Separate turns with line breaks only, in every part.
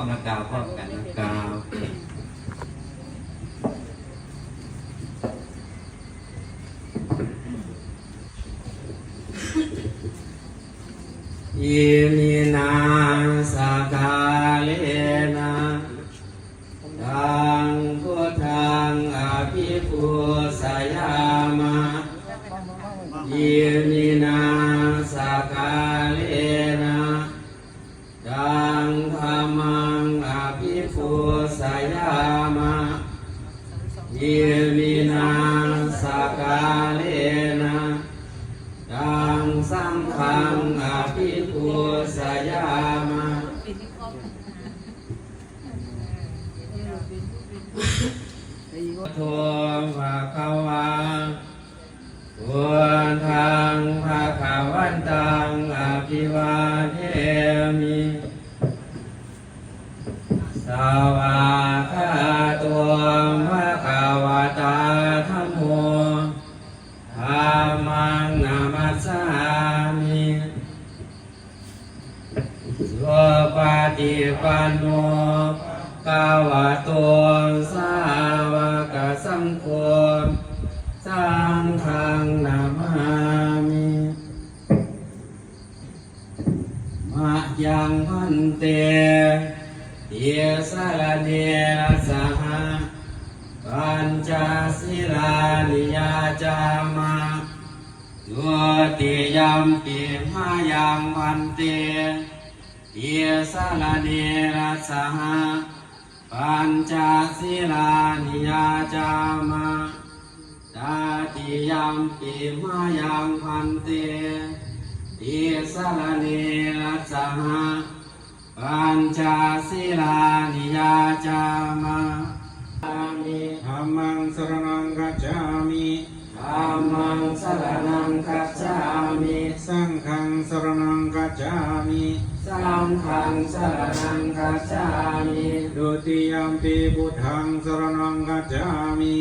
มนะกาวพร้อมกันนะกาวยิมินาสกาเลนะทังพุทธังอภิปุสยามะยิมิ งอภิวาเทมิสวากขาตัวภะคะวตาธัมโมธรรมังนามัสสามิสุปฏิปันโนกาวตสาว ยังพันเตเยสารเนรสหะปัญจศิลานิยาจามาโยติยัมปิมายังวันเตเยสารเนรัสหะปัญจศิลานิยาจามาตาติยัมปิมายังวันเตเยสารเนรัสหะ ปัญจศิลานิยาจามา
ธรรมังสรณังกัจจามิ
ธัมมังสรณังคัจฉามิ
สังฆังสรณังกัจจามิ
สังฆังสรณังคัจฉามิ
ดุติยมปีพุทธังสรณังกัจจามิ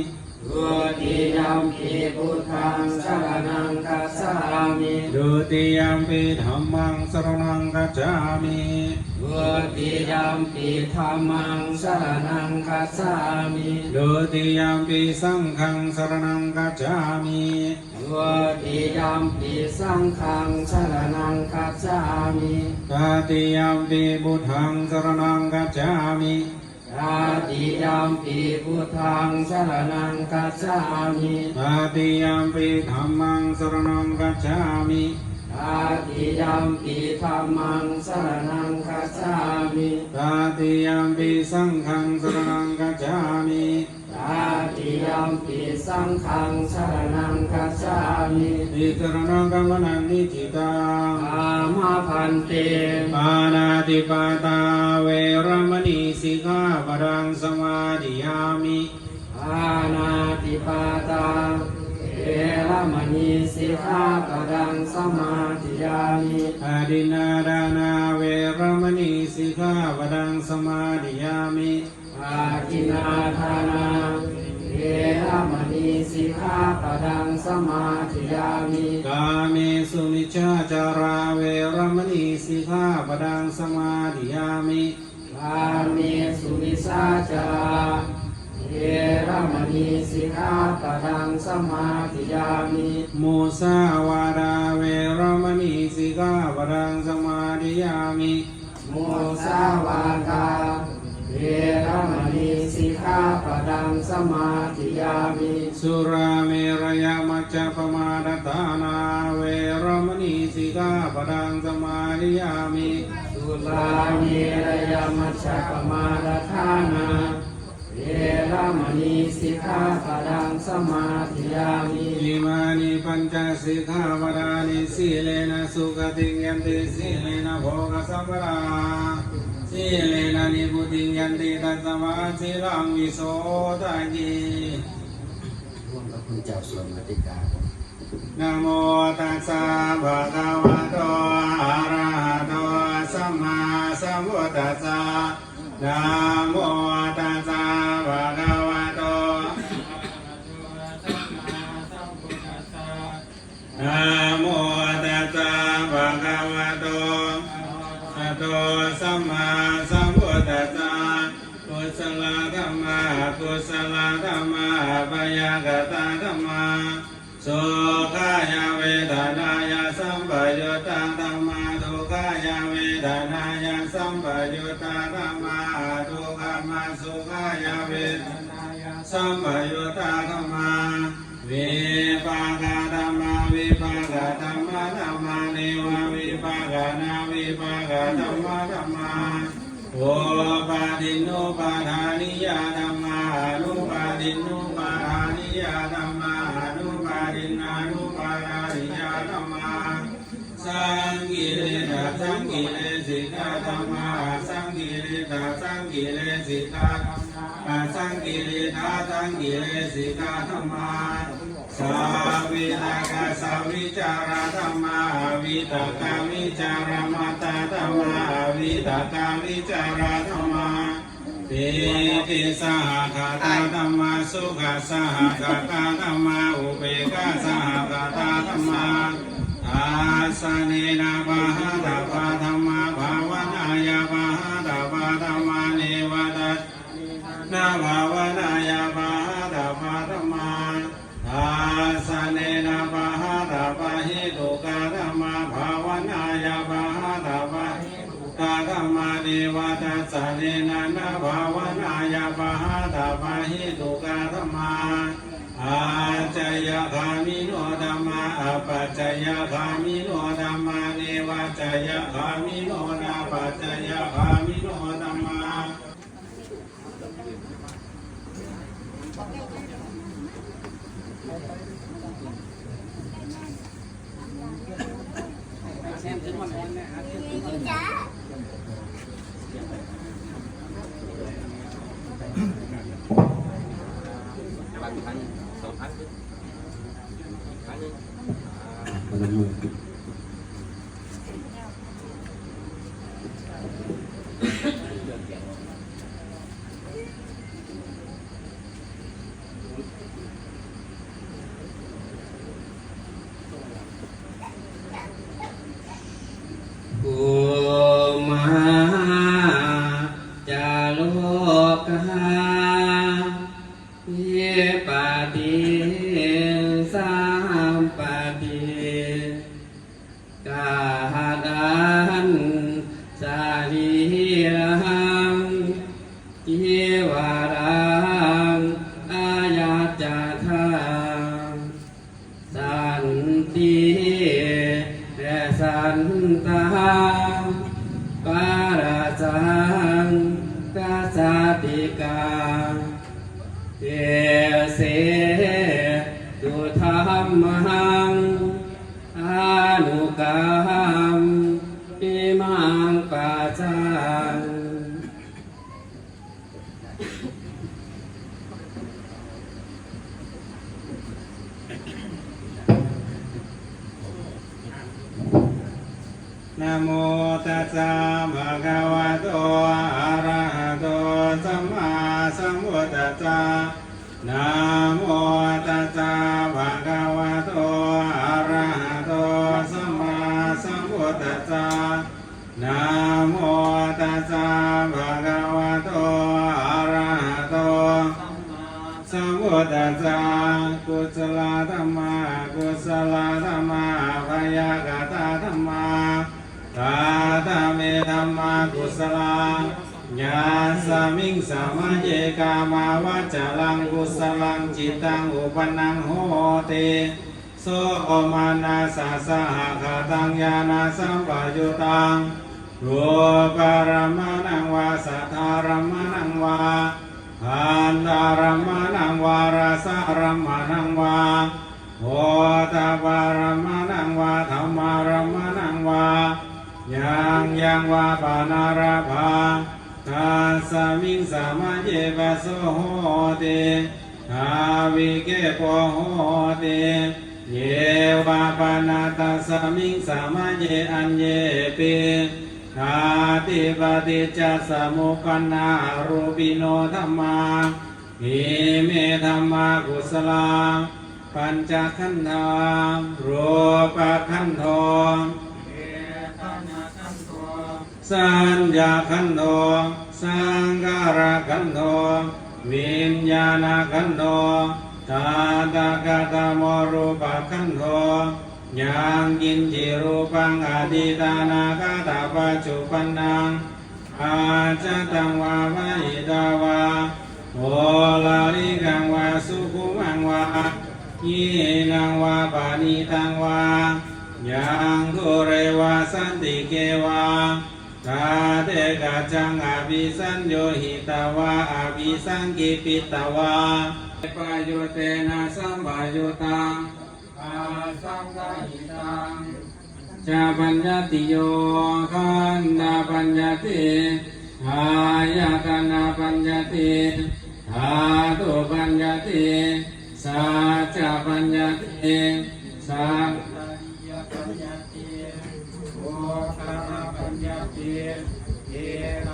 ทุติยัมปิพุทธังสรณังคัจฉามิ
ดุติยมปีธัมมังสรณังกัจจามิ
ทุ ติยัมปิธัมมังสรณังคัจฉามิ
ดุติยมปีสังฆังสรณังกัจจามิ
ทุติยัมปิสังฆังสรณังคัจฉามิ
ตาติยมปีพุทธังสรณังกัจจามิ
ตาติยัมปิพุทธังสรณังคัจฉามิ
ตาติยมปีธัมมังสรณังกัจจามิ
อาติยัมปิธัมมังสรณังคัจฉามิ
ตาติยมปีสังฆังสรณังกัจจามิ
อาติยัมปิสังฆังสรณังคัจฉามิ
นิสรณังกัมมนังนิจิตัง
อามาพันเต
ปานาติปาตาเวรมณีสิกขาปดังสมาธิยามิ
อานาติปาตาเอ รมณีสิกขาปดังสมาธิยามิ
อาดินาดานาเวรมณีสิกขาปดังสมาธิยามิ
อาทินาทานาเอรมณีสิกขาปดังสมาธิยามิ
กาเมสุมิชฌาจาราเวรมณีสิกขาปดังสมาธิยามิ
กาเมสุมิสาจาราเย รมณีสิกขาปดังสมาธิยามิ
มุสาวาดาเวรมณีสิกขาปดังสมาธิยามิ
โมสาวาตาเยรมณีสิกขาปดังสมาธิยามิ
สุราเมรยมัจจปมาดตานาเวรมณีสิกขาปดังสมาธิยามิ
สุลาเมรยมัชฌปมาดทานา เยรมณีสิกขาปดังสมาธิยามิ
อิมานิปัญจสิกขาปดานิสีเลนะสุขติงยันติสีเลนะโภคสัมปราสีเลนะนิพุติงยันติตัสมาสีลังวิโสทายี
ร่วมกับคุณเจ้าส่วนมาติกา
นะโมตัสสะภะคะวะโตอะระหะโตสัมมาสัมพุทธัสสะนะโม สัมมาสัมพุทธัสสะธรรมากุศลธรรมาปยากตาธรรมาสุขายเวทนายสัมปยุตตาธรรมาทุกขายเวทนายสัมปยุตตาธรรมาทุกขมาสุขายเวทนายสัมปยุตตาธรรมาวิปากธรรมาวิปากธรรม กธรรมะธรรมาโอปาดินโนปาทานิยาธรรมานุปาดินโนปาทานิยาธรรมานุปาดินานุปาทานิยาธรรมาสังกิเลสสังกิเลสิกาธรรมาสังกิเลสสังกิเลสิกาธรรมาสังกิเลสสังกิเลสิกาธรรมาสาวิตากาสาวิจารธรรมา วิตากาวิจารมาตาธรรมาวิตากาวิจารธรรมาปิติสหคตาธรรมาสุขสหคตาธรรมาอุเบกาสหคตาธรรมาอาสเนนะปะหะตาปะะหิตุกะธรรมาภาวนายาปะหะตาปะหิตุกะธรรมาเนวตัสสะเนนะนะภานะหะตาปะหิตุกะธรรมาอาจยคามิโนธรรมาอปัจจยคามิโนธรรมาเนวจยคามิโนนาปัจจยคามิโนธรรมา
กุมหาจาโล ก เอเสตุธรรมังอานุกรรมปิมังปัจจัง
นะโมตัสสะภะคะวะโต นะโมตัสสะภะคะวะโตอะระหะโตสัมมาสัมพุทธัสสะนะโมตัสสะภะคะวะโตอะระหะโตสัมพุทธัสสะกุศลธรรมากุศลธรรมาพยากตาธรรมาตาตาเมธรรมากุศลา ญาสมิงสามเยกามาวาจลังกุศลังจิตังอุปนังโหติโสโอมานาสาสหะคาตังญาณสัมปยุตังรูปารมานังวาสัทธารมานังวาอันตารมานังวาราสารมานังวาโอตาปารมานังวาธรรมารมานังวายังยังวาปานาราภา ตาสมิงสามาเยปะโสโหติอาวิเกปโหตเยวาปานาตาสมิงสามาเยอันเยปิอาติปฏิจจสมุปนนารูปิโนธรรมาอิเมธรรมากุศลาปัญจขันธารูปขันธ สัญญาขันโทสสังการกันโทวิญญาณกันโทตาตากตโมรูปกันโทยังกินจิรูปังอดิตานาคาตาปัจจุปันนังอาจตังวาปอิตาวาโอลาลิกังวาสุขุมังวายีนังวาปานิตังวายังทุเรวาสันติเกวา กาเตกะจังอภิสัญโยหิตาวาอภิสังกิปิตาวาปะโยเตนะสัมปะโยตังอาสังกาหิตังจาปัญญติโยขันธาปัญญติหายาตนาปัญญติหาตุปัญญติสัจจปัญญติสังาติเอ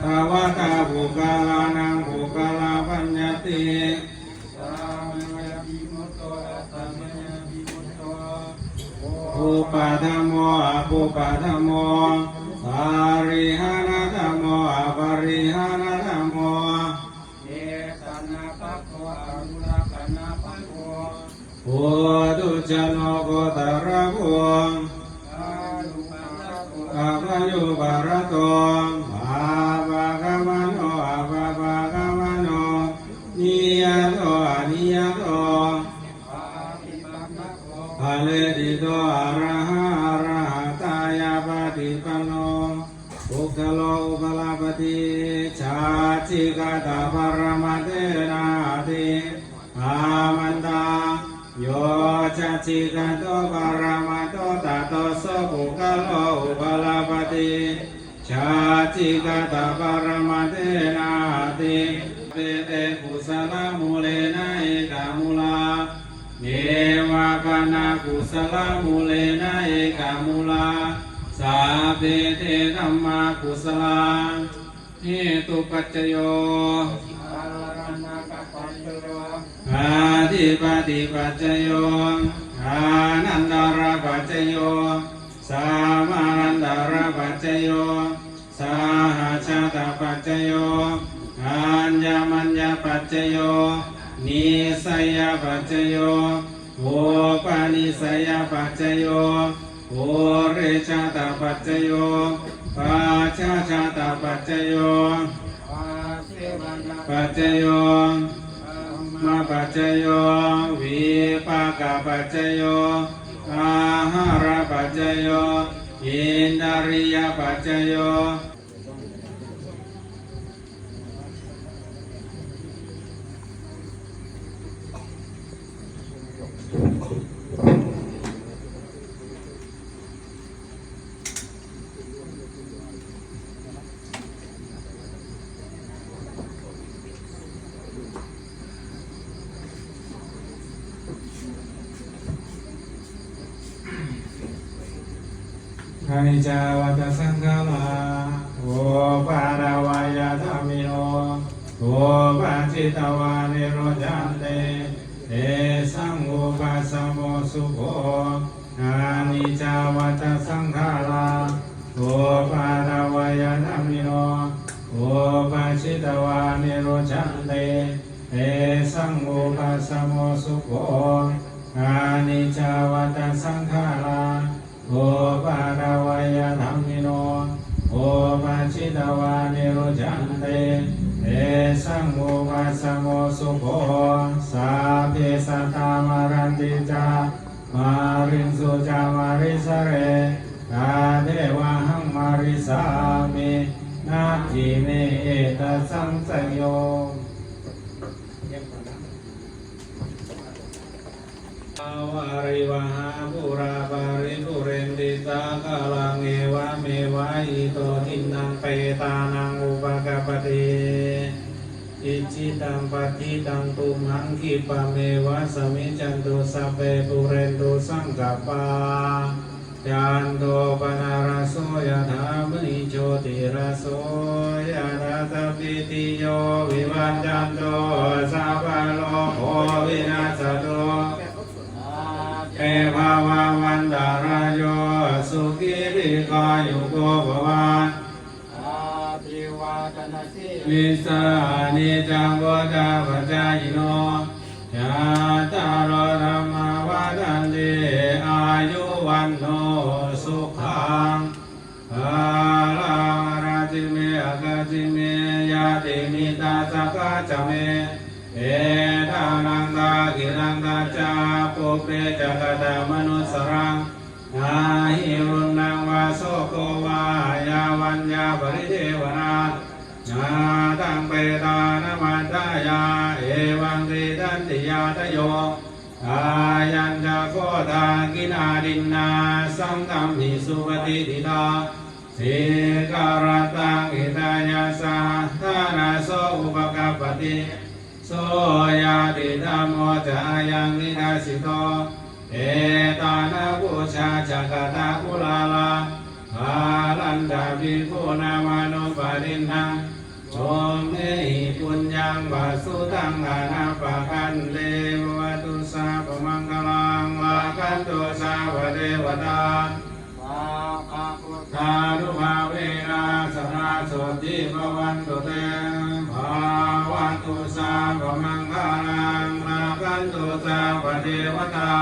ตาวะตาบุกาลานังบุกาลาปัญญาติสามัญญาบิมุตโตสัมมัญญาบิมุตโตอุปาทโมอปุปาทโมปาริหานาธโมอปริหานาธโมเอตนาปัปโตอนุรักขณาปัปโตโอตุจโนโกตระโก จิกาตาปรมาเตนาติอามันตาโยจะจิกันโตปารมาโตตาโตโสภุกโลอุปลาปติชาจิกตาปารมาเตนาติเปเตกุสลามูเลนะเอกามูลาเนวะปนากุสลามูเลนะเอกามูลาสาเปเตธัมมากุสลา หตุปัจจโยอาทิปติปัจจโยอานันดาราปัจจโย สามานันดาราปัจจโย สาหาชาตปัจจโยอัญญมัญญปัจจโย นิสัยปัจจโยโอปานิสัยปัจจโยโอเรชาตปัจจโยปัจ จชาตปัจจโยปัจจโยมาปัจจโยวิปากปัจจโยอาหารปัจจโยอินทริยปัจจโย อานิจาวัตสังฆาลาโอปาดาวายาธรรมิโนโอปัจจิตวานิโรจันเตเอสังอุปัสโมสุโขอานิจาวัตสังฆาลาโอปาดาวายาธรรมิโนโอปัจจิตวานิโรจันเตเอสังอุปัสโมสุโขอานิจจาวัตสังฆ ตุมหังคิปะเมวะสมิจันตุสัพเพปุเรนตุสังกปปาจันโตปนาราโสยถามณิโชติราโสยถาสัพพิติโยวิวัจจันโตสัพพะโลกโควินาศโตเอภาวาวันตารายโยสุขีริกายุโกภวะ
อาภิวาทนาสิ
วิสานิจังวุฒาปัจจายโน ยะตารธรรมวาดันติอายุวันโนสุขังภาลังราจิเมอากจิเมยาติมิตาสักะจะเมเอทานังกากิรังกาจาปุเปจักตามนุสรังนาหิรุนังวาโสโกวายาวัญญาปริเทวนานาตังเปตานมันตายา วังติทันติยาตโยอายัญจะโคตากินาดินนาสังกัมหิสุปฏิทิตาสิการตังอิตายาสาธานาโสอุปกปปติโสยาติธรรมโมจายังนินาสิโตเอตานาบูชาจักตาคุลาลาภาลันดาภิกขุนามานุปารินัง โอมเมหิปุญญังบาสุตังอานาปะกันเลวตุสาปมังคลังลาคันตุสาวเทวตาทานุภาเวนะสนาโสติภวันตุเตภาวันตุสาปมังคลังลาคันตุสาวเทวตา